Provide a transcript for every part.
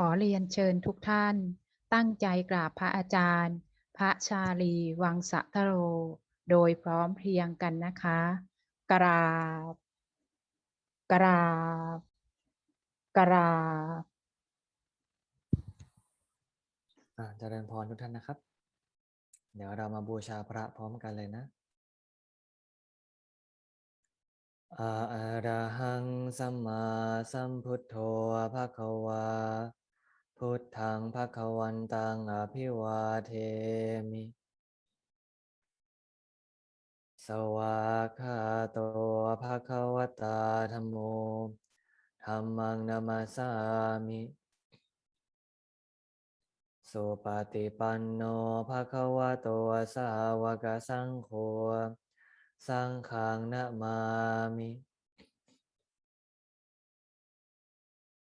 ขอเรียนเชิญทุกท่าน ตั้งใจกราบพระอาจารย์ พระชาลีวังสะทโร โดยพร้อมเพรียงกันนะคะ กราบ กราบ กราบอาเจริญพรทุกท่านนะครับ เดี๋ยวเรามาบูชาพระพร้อมกันเลยนะอะระหังสัมมาสัมพุทโธภะคะวา พุทธังภควันตังอภิวาเทมิ สวากขาโตภควตาธัมโมธัมมังนามาสามิสุปฏิปันโนภะคะวะโตสาวกสังโฆ สังฆังนะมามิ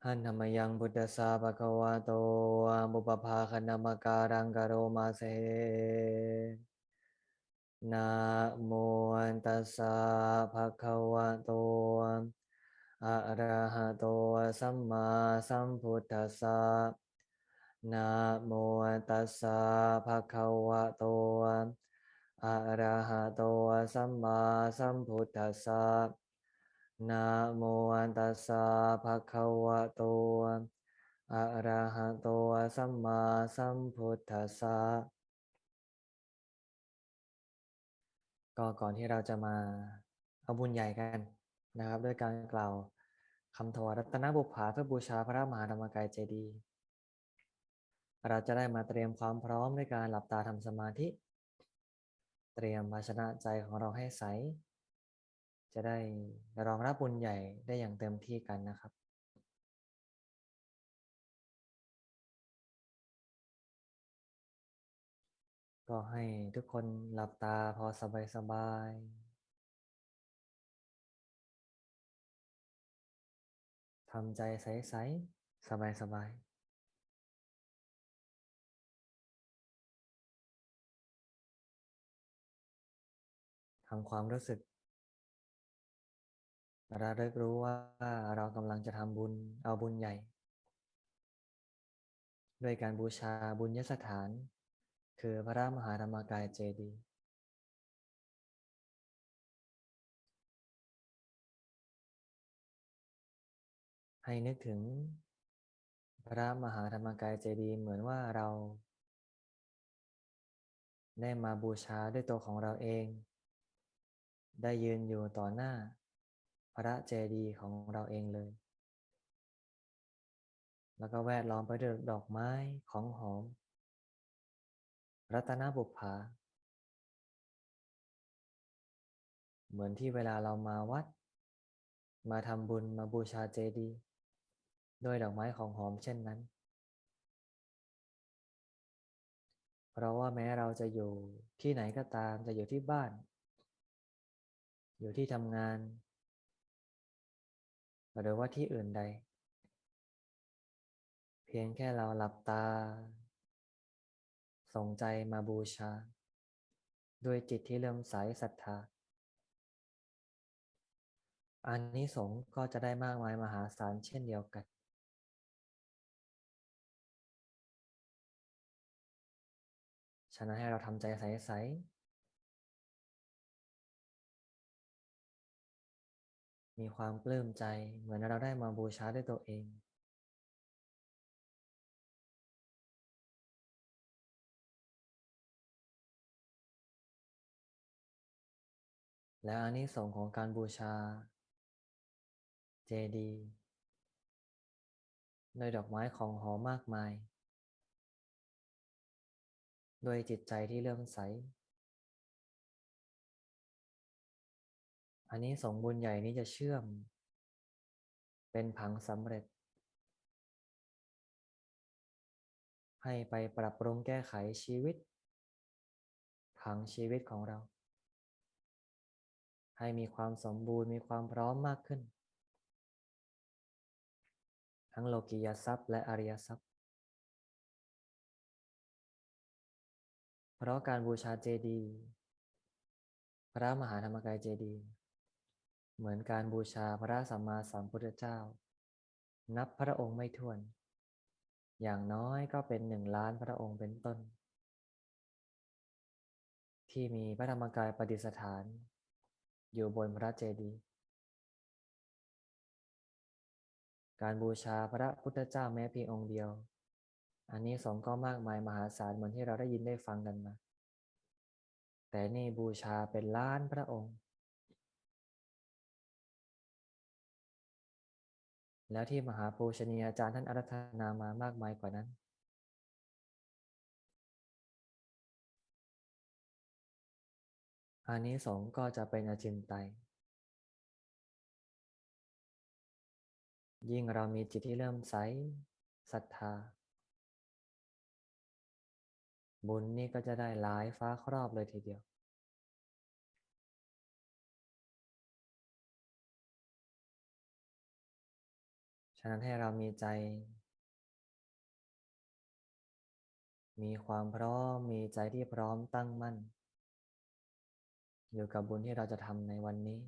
หันธรรมยังพุทธสสาภะคะวะโตบุปภาคณมการังกะโรมาเซนะโมตัสสะภะคะวะโตอะระหะโตสัมมาสัมพุทธัสสะนะโมตัสสะภะคะวะโตอะระหะโตสัมมาสัมพุทธัสสะ นะโมตัสสะภะคะวะโต อะระหะโตสัมมาสัมพุทธัสสะ ก็ก่อนที่เราจะมาเอาบุญใหญ่กันนะครับ ด้วยการกล่าวคำถวายรัตนบุพภาเพื่อบูชาพระมหาธรรมกายเจดีย์เราจะได้มาเตรียมความพร้อมด้วยการหลับตาทำสมาธิ เตรียมภาชนะใจของเราให้ใส จะได้รองรับบุญใหญ่ได้อย่างเต็มที่กันนะครับก็ให้ทุกคนหลับตาพอสบายๆทำใจใสๆสบายๆทำความรู้สึก ระลึกรู้ว่าเรากำลังจะทำบุญเอาบุญใหญ่ ด้วยการบูชาบุญยสถาน คือพระมหาธรรมกายเจดีย์ให้นึกถึงพระมหาธรรมกายเจดีย์เหมือนว่าเรา ได้มาบูชาด้วยตัวของเราเอง ได้ยืนอยู่ต่อหน้า พระเจดีย์ของเราเองเลย แล้วก็แวดล้อมไปด้วยดอกไม้ของหอม รัตนบุพภาเหมือนที่เวลาเรามาวัด มาทำบุญมาบูชาเจดีย์ด้วยดอกไม้ของหอมเช่นนั้น เพราะว่าแม้เราจะอยู่ที่ไหนก็ตามจะอยู่ที่บ้าน อยู่ที่ทำงาน หรือว่าที่อื่นใด เพียงแค่เราหลับตา ส่งใจมาบูชา ด้วยจิตที่เริ่มใสศรัทธาอันนี้สงก็จะได้มากมายมหาศาลเช่นเดียวกัน ฉะนั้นให้เราทำใจใส มีความปลื้มใจเหมือนเราได้มาบูชาด้วยตัวเอง และอานิสงส์ของการบูชา เจดีย์ด้วยดอกไม้ของหอมมากมาย ด้วยจิตใจที่เลื่อมใส อันนี้สงบุญใหญ่นี้จะเชื่อม เป็นผังสำเร็จ ให้ไปปรับปรุงแก้ไขชีวิต ผังชีวิตของเรา ให้มีความสมบูรณ์มีความพร้อมมากขึ้น ทั้งโลกิยทรัพย์และอริยทรัพย์ เพราะการบูชาเจดีย์พระมหาธรรมกายเจดีย์ เหมือนการบูชาพระสัมมาสัมพุทธเจ้า นับพระองค์ไม่ถ้วน อย่างน้อยก็เป็นหนึ่งล้านพระองค์เป็นต้น ที่มีพระธรรมกายประดิษฐาน อยู่บนพระเจดีย์การบูชาพระพุทธเจ้าแม้เพียงองค์เดียว อันนี้สงก็มากมายมหาศาลเหมือนที่เราได้ยินได้ฟังกันมา แต่นี่บูชาเป็นล้านพระองค์ แล้วที่มหาปูชนียาจารย์ท่านอารัธนามามากมายกว่านั้น อันนี้สงก็จะเป็นอจินไตยยิ่งเรามีจิตที่เริ่มใสศรัทธา บุญนี่ก็จะได้หลายฟ้าครอบเลยทีเดียวะนั้นให้เรามีใจ มีความพร้อม มีใจที่พร้อมตั้งมั่น อยู่กับบุญที่เราจะทำในวันนี้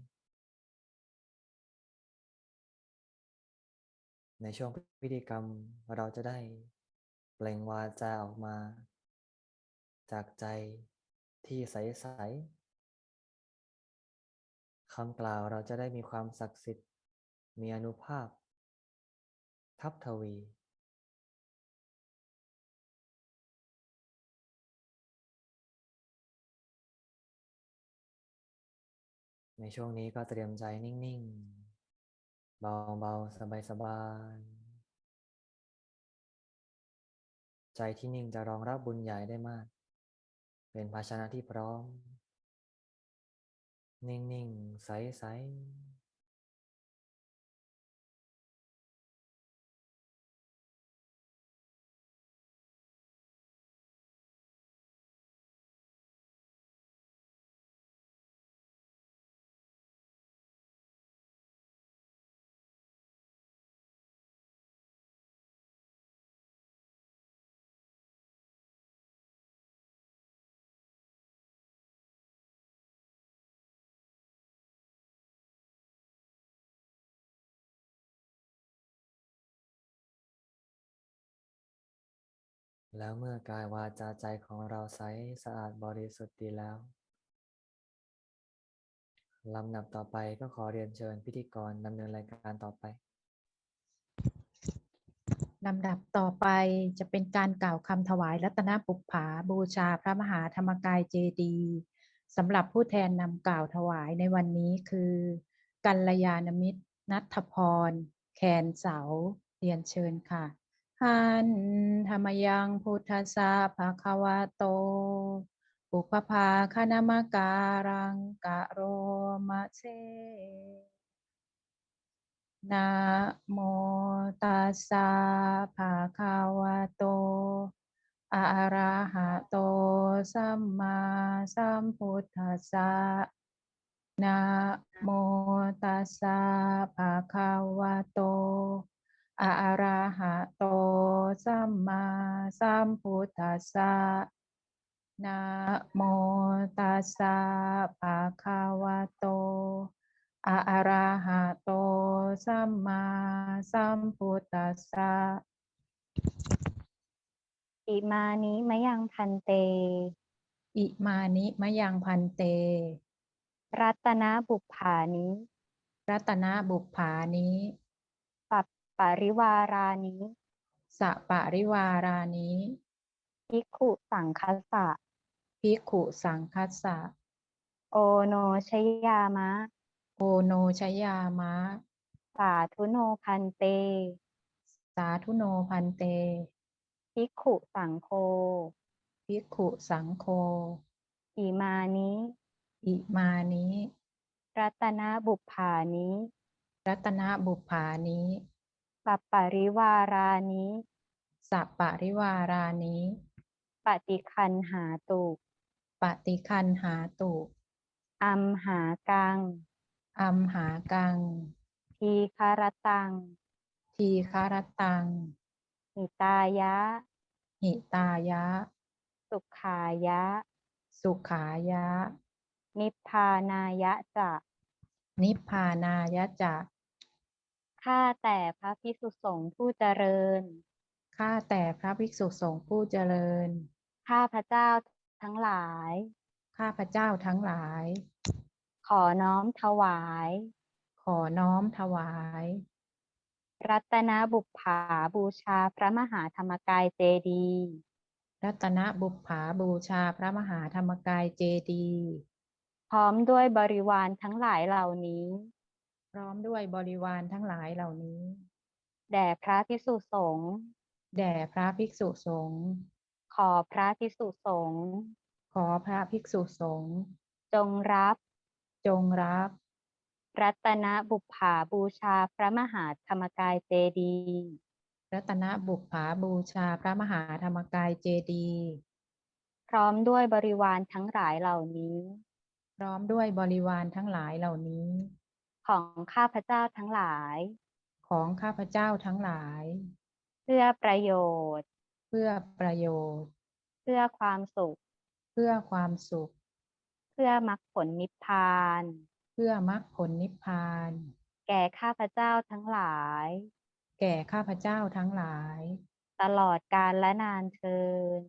ในช่วงพิธีกรรมเราจะได้เปล่งวาจาออกมา จากใจที่ใสๆคำกล่าวเราจะได้มีความศักดิ์สิทธิ์ มีอนุภาพ ทับทวีในช่วงนี้ก็เตรียมใจนิ่ง ๆ เบา ๆ สบาย ๆ ใจที่นิ่งจะรองรับบุญใหญ่ได้มาก เป็นภาชนะที่พร้อม นิ่ง ๆ ใส ๆ แล้วเมื่อกายวาจาใจของเราใสสะอาดบริสุทธิ์ดีแล้ว ลำดับต่อไปก็ขอเรียนเชิญพิธีกรดำเนินรายการต่อไป ลำดับต่อไปจะเป็นการกล่าวคำถวายรัตนปุปผาบูชาพระมหาธรรมกายเจดีสำหรับผู้แทนนำกล่าวถวายในวันนี้คือ กัลยาณมิตรนัทพร แคนเสาเรียนเชิญค่ะ หันธรรมยังพุทธสสะภะควะโต ปุพพาคณมการังกะโรมะเชนะโมตัสสะภะควะโต อะระหะโต สัมมาสัมพุทธัสสะนะโมตัสสะภะควะโต อะระหะโตสัมมาสัมพุทธัสสะนะโมตัสสะภะคะวะโตอะระหะโตสัมมาสัมพุทธัสสะอิมานิมะยังพันเต อิมานิมะยังพันเต รัตนบุปผานิรัตนบุปผานิ ปัปปาริวารานิสะปะริวารานิภิกขุสังคัสสะภิกขุสังคัสสะโอโนชยามะ โอโนชยามะ สาธุโนพันเต สาธุโนพันเตภิกขุสังโฆภิกขุสังโฆอิมานิอิมานิรัตนบุปผานิรัตนบุปผานิ ปัปปาริวารานิสะปะริวารานิปฏิคันหาตุปฏิคันหาตุอัมหากัง อัมหากัง ทีคารตัง ทีคารตัง หิตายะ หิตายะ สุขายะ สุขายะ นิพพานายะจะ นิพพานายะจะ ข้าแต่พระพิสุสงฆ์ผู้เจริญ ข้าแต่พระภิกษุสงฆ์ผู้เจริญ ข้าพระเจ้าทั้งหลาย ข้าพเจ้าทั้งหลาย ขอน้อมถวาย ขอน้อมถวาย รัตนบุปผาบูชาพระมหาธรรมกายเจดีย์รัตนบุปผาบูชาพระมหาธรรมกายเจดีย์พร้อมด้วยบริวารทั้งหลายเหล่านี้ พร้อมด้วยบริวารทั้งหลายเหล่านี้ แด่พระภิกษุสงฆ์แด่พระภิกษุสงฆ์ขอพระภิกษุสงฆ์ขอพระภิกษุสงฆ์จงรับ จงรับ รัตนบุปผาบูชาพระมหาธรรมกายเจดีย์รัตนบุปผาบูชาพระมหาธรรมกายเจดีย์พร้อมด้วยบริวารทั้งหลายเหล่านี้ พร้อมด้วยบริวารทั้งหลายเหล่านี้ ของข้าพเจ้าทั้งหลาย ของข้าพเจ้าทั้งหลาย เพื่อประโยชน์ เพื่อประโยชน์ เพื่อความสุข เพื่อความสุข เพื่อมรรคผลนิพพาน เพื่อมรรคผลนิพพาน แก่ข้าพเจ้าทั้งหลาย แก่ข้าพเจ้าทั้งหลาย ตลอดกาลและนานเทิน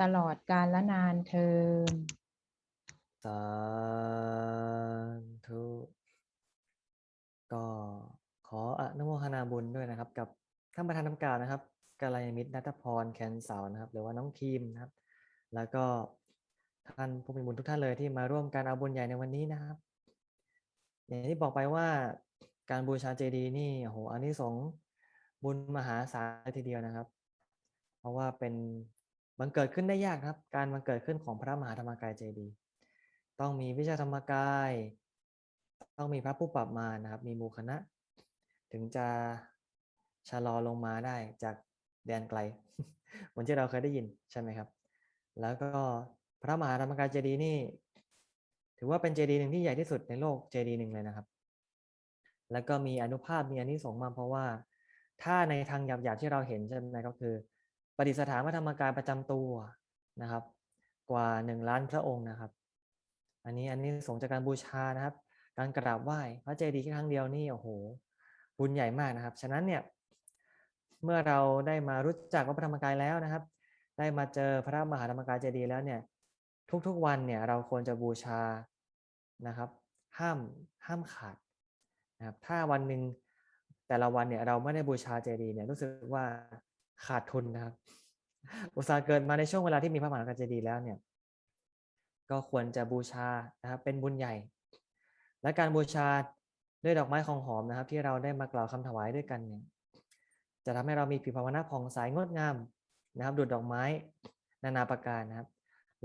ตลอดกาลและนานเทินสาธุ ก็ขออนุโมทนาบุญด้วยนะครับ กับท่านประธานน้ำกล่าวนะครับกาลยมิตรนัทพรแคนเสานะครับ หรือว่าน้องคีมนะครับ แล้วก็ท่านผู้มีบุญทุกท่านเลยที่มาร่วมการเอาบุญใหญ่ในวันนี้นะครับ อย่างที่บอกไปว่าการบูชาเจดีย์นี่โอ้โหอันนี้สงบุญมหาศาลเลยทีเดียวนะครับ เพราะว่าเป็นบังเกิดขึ้นได้ยากครับ การบังเกิดขึ้นของพระมหาธรรมกายเจดีย์ต้องมีวิชาธรรมกาย ต้องมีพระผู้ปรับมานะครับ มีมูคณะ ถึงจะชะลอลงมาได้จากแดนไกลเหมือนที่เราเคยได้ยินใช่ไหมครับ แล้วก็พระมหาธรรมกายเจดีย์นี่ ถือว่าเป็นเจดีย์หนึ่งที่ใหญ่ที่สุดในโลกเจดีย์หนึ่งเลยนะครับ แล้วก็มีอนุภาพมีอานิสงส์มาเพราะว่าถ้าในทางหยาบๆที่เราเห็นใช่ไหมก็คือประดิษฐานพระธรรมกายประจำตัวนะครับ กว่าหนึ่งล้านพระองค์นะครับ อันนี้อันนี้สงจากการบูชานะครับ การกราบไหว้พระเจดีย์แค่ครั้งเดียวนี่โอ้โหบุญใหญ่มากนะครับ ฉะนั้นเนี่ยเมื่อเราได้มารู้จักพระธรรมกายแล้วนะครับ ได้มาเจอพระมหาธรรมกายเจดีย์แล้วเนี่ยทุกๆวันเนี่ยเราควรจะบูชานะครับ ห้ามห้ามขาดนะครับถ้าวันหนึ่งแต่ละวันเนี่ยเราไม่ได้บูชาเจดีย์เนี่ยรู้สึกว่าขาดทุนนะครับ อุตสาห์เกิดมาในช่วงเวลาที่มีพระมหาธรรมกายเจดีย์แล้วเนี่ย ก็ควรจะบูชานะครับเป็นบุญใหญ่ และการบูชาด้วยดอกไม้ของหอมนะครับ ที่เราได้มากล่าวคำถวายด้วยกันเนี่ยจะทำให้เรามีผิวพรรณผ่องใสงดงามนะครับดูดดอกไม้นานาประการนะครับ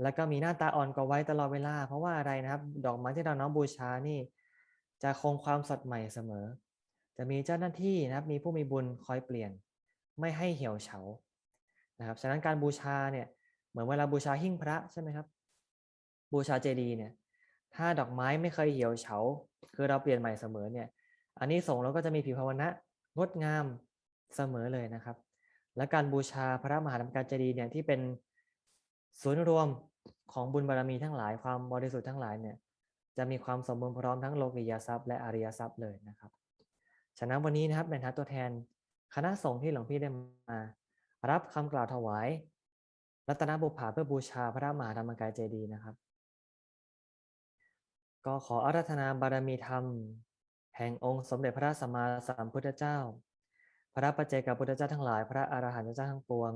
แล้วก็มีหน้าตาอ่อนกว่าไว้ตลอดเวลา เพราะว่าอะไรนะครับ ดอกไม้ที่เราน้อมบูชานี่ จะคงความสดใหม่เสมอ จะมีเจ้าหน้าที่นะครับ มีผู้มีบุญคอยเปลี่ยน ไม่ให้เหี่ยวเฉานะครับฉะนั้นการบูชาเนี่ยเหมือนเวลาบูชาหิ้งพระใช่ไหมครับ บูชาเจดีย์เนี่ย ถ้าดอกไม้ไม่เคยเหี่ยวเฉา คือเราเปลี่ยนใหม่เสมอเนี่ย อันนี้ส่งเราก็จะมีผิวพรรณะงดงามเสมอเลยนะครับ และการบูชาพระมหาธรรมกายเจดีย์เนี่ยที่เป็นศูนย์รวมของบุญบารมีทั้งหลายความบริสุทธิ์ทั้งหลายเนี่ยจะมีความสมบูรณ์พร้อมทั้งโลกิยทรัพย์และอริยทรัพย์เลยนะครับ ฉะนั้นวันนี้นะครับในฐานะตัวแทนคณะสงฆ์ที่หลวงพี่ได้มา รับคำกล่าวถวาย รัตนบุปผาเพื่อบูชาพระมหาธรรมกายเจดีย์นะครับ ก็ขออาราธนาบารมีธรรม แห่งองค์สมเด็จพระสัมมาสัมพุทธเจ้า พระปัจเจกพุทธเจ้าทั้งหลาย พระอรหันตเจ้าทั้งปวง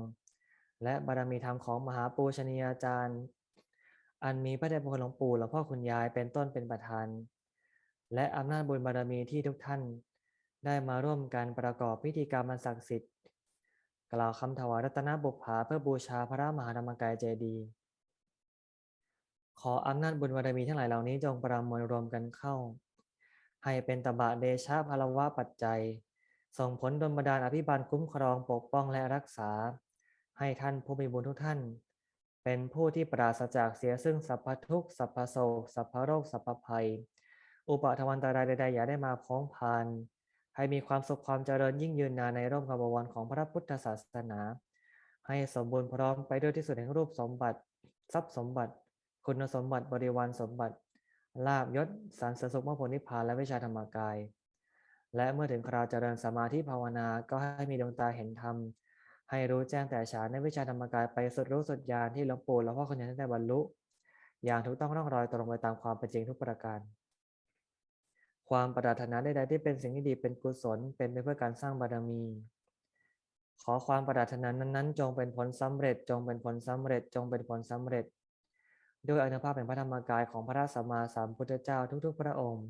และบารมีธรรมของมหาปูชนียาจารย์ อันมีพระเดชพระคุณหลวงปู่หลวงพ่อคุณยายเป็นต้นเป็นประธาน และอำนาจบุญบารมีที่ทุกท่าน ได้มาร่วมกันประกอบพิธีกรรมอันศักดิ์สิทธิ์ กล่าวคำถวายรัตนบุปผาเพื่อบูชาพระมหาธรรมกายเจดีย์ ขออำนาจบุญบารมีทั้งหลายเหล่านี้จงประมวลรวมกันเข้า ให้เป็นตบะเดชะพลวะปัจจัย ส่งผลดลบันดาลอภิบาลคุ้มครองปกป้องและรักษา ให้ท่านผู้มีบุญทุกท่าน เป็นผู้ที่ปราศจากเสียซึ่งสัพพทุกข์สัพพโศกสัพพโรคสัพพภัย อุปทวันตรายใดๆอย่าได้มาพ้องพานให้มีความสุขความเจริญยิ่งยืนนานในร่มกบวรของพระพุทธศาสนา ให้สมบูรณ์พร้อมไปด้วยที่สุดแห่งรูปสมบัติ ทรัพย์สมบัติ คุณสมบัติบริวารสมบัติลาบยศสารเสริญสุขมรรคผลนิพพานและวิชาธรรมกาย และเมื่อถึงคราวเจริญสมาธิภาวนาก็ให้มีดวงตาเห็นธรรม ให้รู้แจ้งแต่ฉานในวิชาธรรมกายไปสุดรู้สุดญาณที่หลวงปู่และพ่อคนนี้ได้บรรลุ อย่างถูกต้องร่องรอยตรงไปตามความเป็นจริงทุกประการ ความปรารถนาใดๆที่เป็นสิ่งที่ดีเป็นกุศลเป็นไปเพื่อการสร้างบารมี ขอความปรารถนานั้นๆ จงเป็นผลสำเร็จ จงเป็นผลสำเร็จ จงเป็นผลสำเร็จ ด้วยอนุภาพแห่งพระธรรมกายของพระสัมมาสัมพุทธเจ้าทุกๆ พระองค์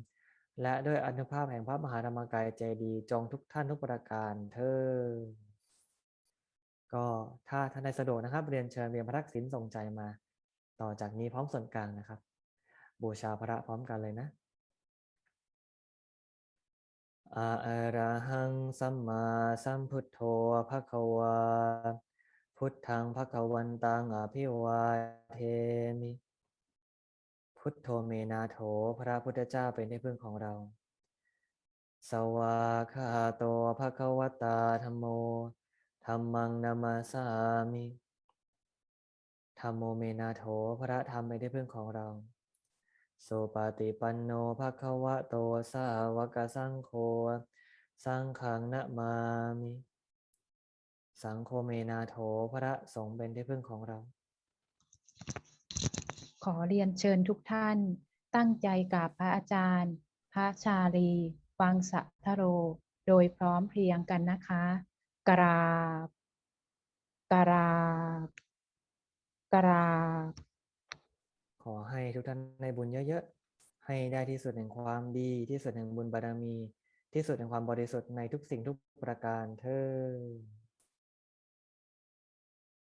และด้วยอนุภาพแห่งพระมหาธรรมกายเจดีย์จงทุกท่านทุกประการเธอก็ถ้าท่านใดสะดวกนะครับ เรียนเชิญเรียนพระทักษิณส่งใจมา ต่อจากนี้พร้อมส่วนกลางนะครับ บูชาพระพร้อมกันเลยนะอะระหังสัมมาสัมพุทโธภะคะวาพุทธังภะคะวันตังอภิวาเทมิ พุทโธเมนาโถพระพุทธเจ้าเป็นที่พึ่งของเรา สวาคาโตภะคะวตาธัมโมธัมมังนามาสามิธัมโมเมนาโถพระธรรมเป็นที่พึ่งของเราโสปาติปันโนภะคะวะโตสาวกสังโฆสังฆังนะมามิ สังโฆเมนาโถพระสงฆ์เป็นที่พึ่งของเรา ขอเรียนเชิญทุกท่าน ตั้งใจกราบพระอาจารย์ พระชาลีวังสะทโร โดยพร้อมเพรียงกันนะคะ กราบ กราบ กราบ ขอให้ทุกท่านในบุญเยอะๆ ให้ได้ที่สุดแห่งความดีที่สุดแห่งบุญบารมี ที่สุดแห่งความบริสุทธิ์ในทุกสิ่งทุกประการเธอ